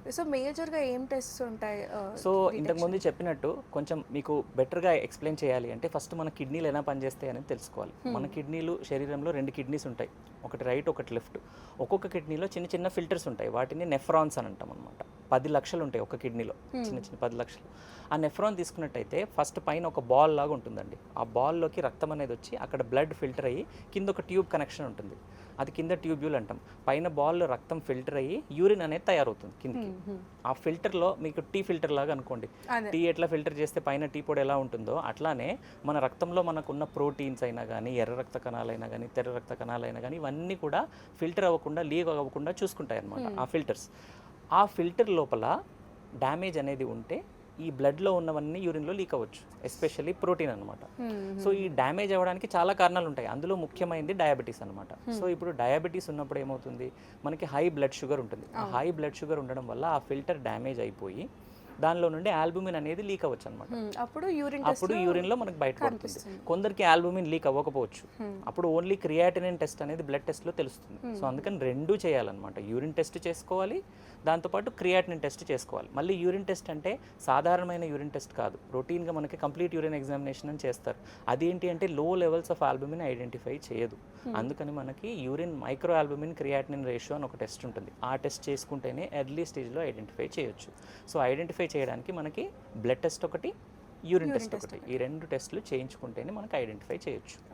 Okay so మేజర్గా ఏం test ఉంటాయి uh, సో ఇంతకుముందు చెప్పినట్టు కొంచెం మీకు బెటర్గా ఎక్స్ప్లెయిన్ చేయాలి అంటే ఫస్ట్ మన కిడ్నీలు ఎలా పనిచేస్తాయి అనేది తెలుసుకోవాలి. మన కిడ్నీలు శరీరంలో రెండు కిడ్నీస్ ఉంటాయి ఒకటి రైట్ ఒకటి లెఫ్ట్ ఒక్కొక్క కిడ్నీలో చిన్న చిన్న ఫిల్టర్స్ ఉంటాయి వాటిని నెఫ్రాన్స్ అని అంటాం అనమాట పది లక్షలు ఉంటాయి ఒక కిడ్నీలో చిన్న చిన్న పది లక్షలు. ఆ నెఫ్రాన్ తీసుకున్నట్టయితే ఫస్ట్ పైన ఒక బాల్ లాగా ఉంటుందండి. ఆ బాల్లోకి రక్తం అనేది వచ్చి అక్కడ బ్లడ్ ఫిల్టర్ అయ్యి కింద ఒక ట్యూబ్ కనెక్షన్ ఉంటుంది. అది కింద ట్యూబ్యూల్ అంటాం. పైన బాల్లో రక్తం ఫిల్టర్ అయ్యి యూరిన్ అనేది తయారవుతుంది కిందకి. ఆ ఫిల్టర్లో మీకు టీ ఫిల్టర్ లాగా అనుకోండి. టీ ఎట్లా ఫిల్టర్ చేస్తే పైన టీ పొడి ఎలా ఉంటుందో అట్లానే మన రక్తంలో మనకున్న ప్రోటీన్స్ అయినా కానీ ఎర్ర రక్త కణాలైనా కానీ తెర్ర రక్త కణాలైనా కానీ ఇవన్నీ కూడా ఫిల్టర్ అవ్వకుండా లీక్ అవ్వకుండా చూసుకుంటాయి అనమాట ఆ ఫిల్టర్స్. ఆ ఫిల్టర్ లోపల డ్యామేజ్ అనేది ఉంటే ఈ బ్లడ్లో ఉన్నవన్నీ యూరిన్లో లీక్ అవ్వచ్చు ఎస్పెషల్లీ ప్రోటీన్ అనమాట సో ఈ డ్యామేజ్ అవ్వడానికి చాలా కారణాలు ఉంటాయి. అందులో ముఖ్యమైనది డయాబెటీస్ అనమాట సో ఇప్పుడు డయాబెటీస్ ఉన్నప్పుడు ఏమవుతుంది? మనకి హై బ్లడ్ షుగర్ ఉంటుంది. ఆ హై బ్లడ్ షుగర్ ఉండడం వల్ల ఆ ఫిల్టర్ డ్యామేజ్ అయిపోయి దానిలో నుండి ఆల్బుమిన్ అనేది లీక్ అవ్వచ్చు అనమాట అప్పుడు యూరిన్ అప్పుడు యూరిన్లో మనకు బయటపడుతుంది. కొందరికి ఆల్బుమిన్ లీక్ అవ్వకపోవచ్చు. అప్పుడు ఓన్లీ క్రియాటినిన్ టెస్ట్ అనేది బ్లడ్ టెస్ట్లో తెలుస్తుంది. సో అందుకని రెండు చేయాలన్నమాట. యూరిన్ టెస్ట్ చేసుకోవాలి దాంతోపాటు క్రియాటినిన్ టెస్ట్ చేసుకోవాలి. మళ్ళీ యూరిన్ టెస్ట్ అంటే సాధారణమైన యూరిన్ టెస్ట్ కాదు. రొటీన్గా మనకి కంప్లీట్ యూరిన్ ఎగ్జామినేషన్ అని చేస్తారు. అదేంటి అంటే లో లెవెల్స్ ఆఫ్ ఆల్బుమిన్ ఐడెంటిఫై చేయదు. అందుకని మనకి urine micro albumin creatinine ratio అని ఒక టెస్ట్ ఉంటుంది. ఆ టెస్ట్ చేసుకుంటేనే ఎర్లీ స్టేజ్లో ఐడెంటిఫై చేయొచ్చు. సో ఐడెంటిఫై చేయడానికి మనకి బ్లడ్ టెస్ట్ ఒకటి యూరిన్ టెస్ట్ ఒకటి. ఈ రెండు టెస్టులు చేయించుకుంటేనే మనకి ఐడెంటిఫై చేయొచ్చు.